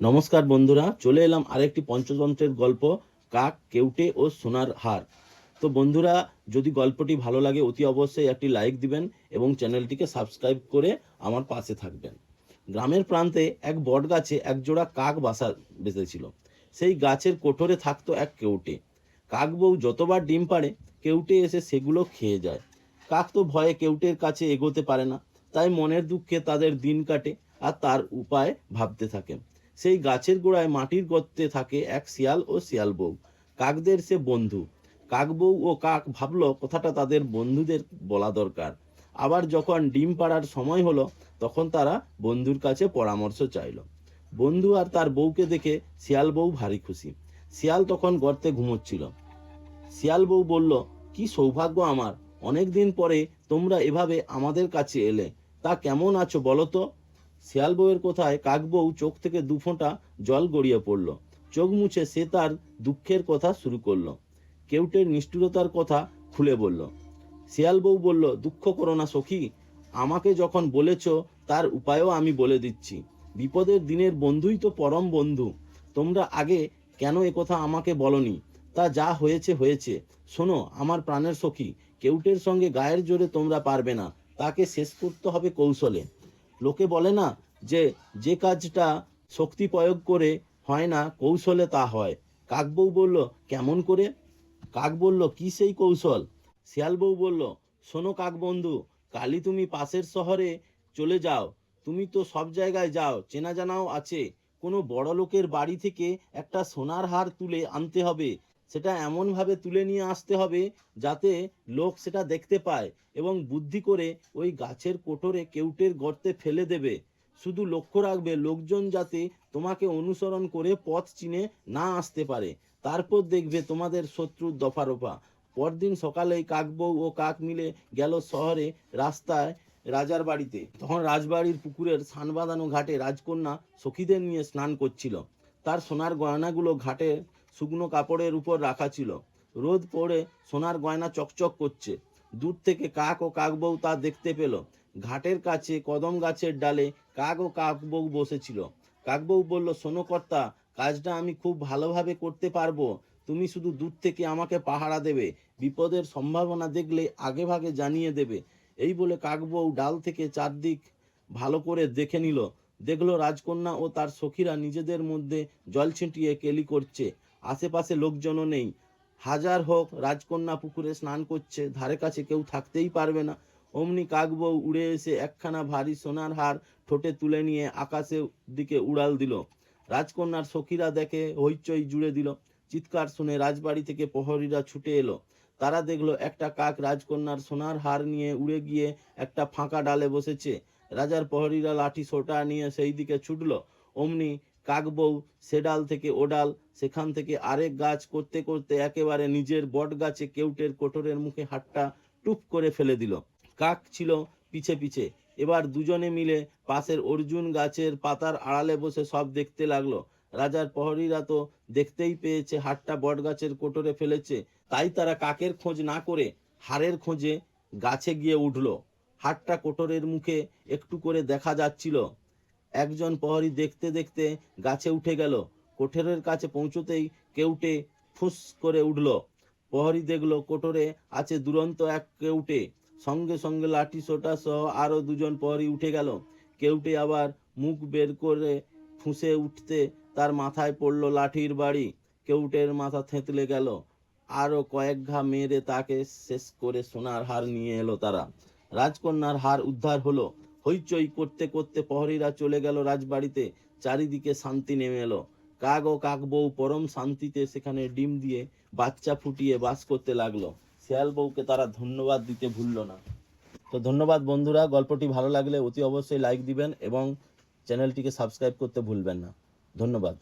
নমস্কার বন্ধুরা, চলে এলাম আরেকটি পঞ্চতন্ত্রের গল্প, কাক, কেউটে ও সোনার হার। তো বন্ধুরা, যদি গল্পটি ভালো লাগে, অতি অবশ্যই একটি লাইক দিবেন এবং চ্যানেলটিকে সাবস্ক্রাইব করে আমার পাশে থাকবেন। গ্রামের প্রান্তে এক বট গাছে এক জোড়া কাক বাসা বেঁধেছিল। সেই গাছের কোঠরে থাকতো এক কেউটে। কাক বউ যতবার ডিম পাড়ে, কেউটে এসে সেগুলো খেয়ে যায়। কাক তো ভয়ে কেউটের কাছে এগোতে পারে না, তাই মনের দুঃখে তাদের দিন কাটে আর তার উপায় ভাবতে থাকে। সেই গাছের গোড়ায় মাটির গর্তে থাকে এক শিয়াল ও শিয়াল বউ। কাকদের সে বন্ধু। কাক বউ ও কাক ভাবলো কথাটা তাদের বন্ধুদের বলা দরকার। আবার যখন ডিম পাড়ার সময় হলো, তখন তারা বন্ধুর কাছে পরামর্শ চাইলো। বন্ধু আর তার বউকে দেখে শিয়াল বউ ভারী খুশি। শিয়াল তখন গর্তে ঘুমোচ্ছিল। শিয়াল বউ বলল, কি সৌভাগ্য আমার। অনেক দিন পরে তোমরা এভাবে আমাদের কাছে এলে। তা কেমন আছো বলো তো? শিয়াল বউয়ের কথায় কাক বউ চোখ থেকে দু ফোঁটা জল গড়িয়ে পড়ল। চোখ মুছে সে তার দুঃখের কথা শুরু করল। কেউটের নিষ্ঠুরতার কথা খুলে বলল। শিয়াল বউ বলল, দুঃখ করো না সখী, আমাকে যখন বলেছ তার উপায়ও আমি বলে দিচ্ছি। বিপদের দিনের বন্ধুই তো পরম বন্ধু। তোমরা আগে কেন কথা আমাকে বলনি? তা যা হয়েছে হয়েছে। শোনো, আমার প্রাণের সখী, কেউটের সঙ্গে গায়ের জোরে তোমরা পারবে না। তাকে শেষ করতে হবে কৌশলে। লোকে বলে না যে যে কাজটা শক্তি প্রয়োগ করে হয় না, কৌশলে তা হয়। কাকবউ বলল, কেমন করে? কাক বলল, কি সেই কৌশল? শিয়াল বউ বলল, শোনো কাক বন্ধু কালি তুমি পাশের শহরে চলে যাও। তুমি তো সব জায়গায় যাও, চেনা জানাও আছে। কোনো বড় লোকের বাড়ি থেকে একটা সোনার হার তুলে আনতে হবে। সেটা এমনভাবে তুলে নিয়ে আসতে হবে যাতে লোক সেটা দেখতে পায় এবং বুদ্ধি করে ওই গাছের কোটরে কেউটের গর্তে ফেলে দেবে। শুধু লক্ষ্য রাখবে, লোকজন যাতে তোমাকে অনুসরণ করে পথ চিনে না আসতে পারে। তারপর দেখবে তোমাদের শত্রুর দফারফা পরদিন সকালেই কাকবউ ও কাক মিলে গেল শহরে রাস্তায় রাজার বাড়িতে। তখন রাজবাড়ির পুকুরের সান বাঁধানো ঘাটে রাজকন্যা সখীদের নিয়ে স্নান করছিল। তার সোনার গয়নাগুলো ঘাটে শুকনো কাপড়ের উপর রাখা ছিল। রোদ পড়ে সোনার গয়না চকচক করছে। দূর থেকে কাক ও কাকবউ তা দেখতে পেল। ঘাটের কাছে কদম গাছের ডালে কাক ও কাকবউ বসেছিল। কাকবউ বলল, শোনো কর্তা, কাজটা আমি খুব ভালোভাবে করতে পারব। তুমি শুধু দূর থেকে আমাকে পাহারা দেবে। বিপদের সম্ভাবনা দেখলে আগে ভাগে জানিয়ে দেবে। এই বলে কাকবউ ডাল থেকে চারদিক ভালো করে দেখে নিল। দেখল রাজকন্যা ও তার সখীরা নিজেদের মধ্যে জল ছিটিয়ে কেলি করছে। আশেপাশে লোকজনও নেই। হাজার হোক, রাজকন্যা পুকুরে স্নান করছে, ধারে কাছে কেউ থাকতেই পারবে না। অমনি কাকবউ উড়ে এসে একখানা ভারী সোনার হার ঠোঁটে তুলে নিয়ে আকাশের দিকে উড়াল দিল। রাজকন্যার সখীরা দেখে হইচই জুড়ে দিল। চিৎকার শুনে রাজবাড়ি থেকে প্রহরীরা ছুটে এলো। তারা দেখল একটা কাক রাজকন্যার সোনার হার নিয়ে উড়ে গিয়ে একটা ফাঁকা ডালে বসেছে। রাজার প্রহরীরা লাঠি সোটা নিয়ে সেই দিকে ছুটলো। অমনি কাকবউ সে ডাল থেকে ও ডাল সেখান থেকে আরেক গাছ করতে করতে একেবারে নিজের বট গাছে কেউটের কোটরের মুখে হাতটা টুপ করে ফেলে দিল। কাক ছিল পিছে পিছে। এবার দুজনে মিলে পাশের অর্জুন গাছের পাতার আড়ালে বসে সব দেখতে লাগল। রাজার প্রহরীরা তো দেখতেই পেয়েছে হাটটা বট গাছের কোটরে ফেলেছে। তাই তারা কাকের খোঁজ না করে হাড়ের খোঁজে গাছে গিয়ে উঠল। হাটটা কোটরের মুখে একটু করে দেখা যাচ্ছিল। একজন প্রহরী দেখতে দেখতে গাছে উঠে গেল। কোঠরের কাছে পৌঁছতেই কেউটে ফুস করে উঠল। প্রহরী দেখল কোটরে আছে দুরন্ত এক কেউটে। সঙ্গে সঙ্গে লাঠি সোটা সহ আরও দুজন প্রহরী উঠে গেল। কেউটে আবার মুখ বের করে ফুঁসে উঠতে তার মাথায় পড়ল লাঠির বাড়ি। কেউটের মাথা থেঁতলে গেল। আরও কয়েক ঘা মেরে তাকে শেষ করে সোনার হার নিয়ে এলো তারা। রাজকন্যার হার উদ্ধার হলো। হইচই করতে করতে প্রহরীরা চলে গেল রাজবাড়িতে, চারিদিকে শান্তি নেমে এলো। কাক ও কাক বউ পরম শান্তিতে সেখানে ডিম দিয়ে বাচ্চা ফুটিয়ে বাস করতে লাগল। শিয়াল বউকে তারা ধন্যবাদ দিতে ভুললো না। তো ধন্যবাদ বন্ধুরা, গল্পটি ভালো লাগলে অতি অবশ্যই লাইক দিবেন এবং চ্যানেলটিকে সাবস্ক্রাইব করতে ভুলবেন না। ধন্যবাদ।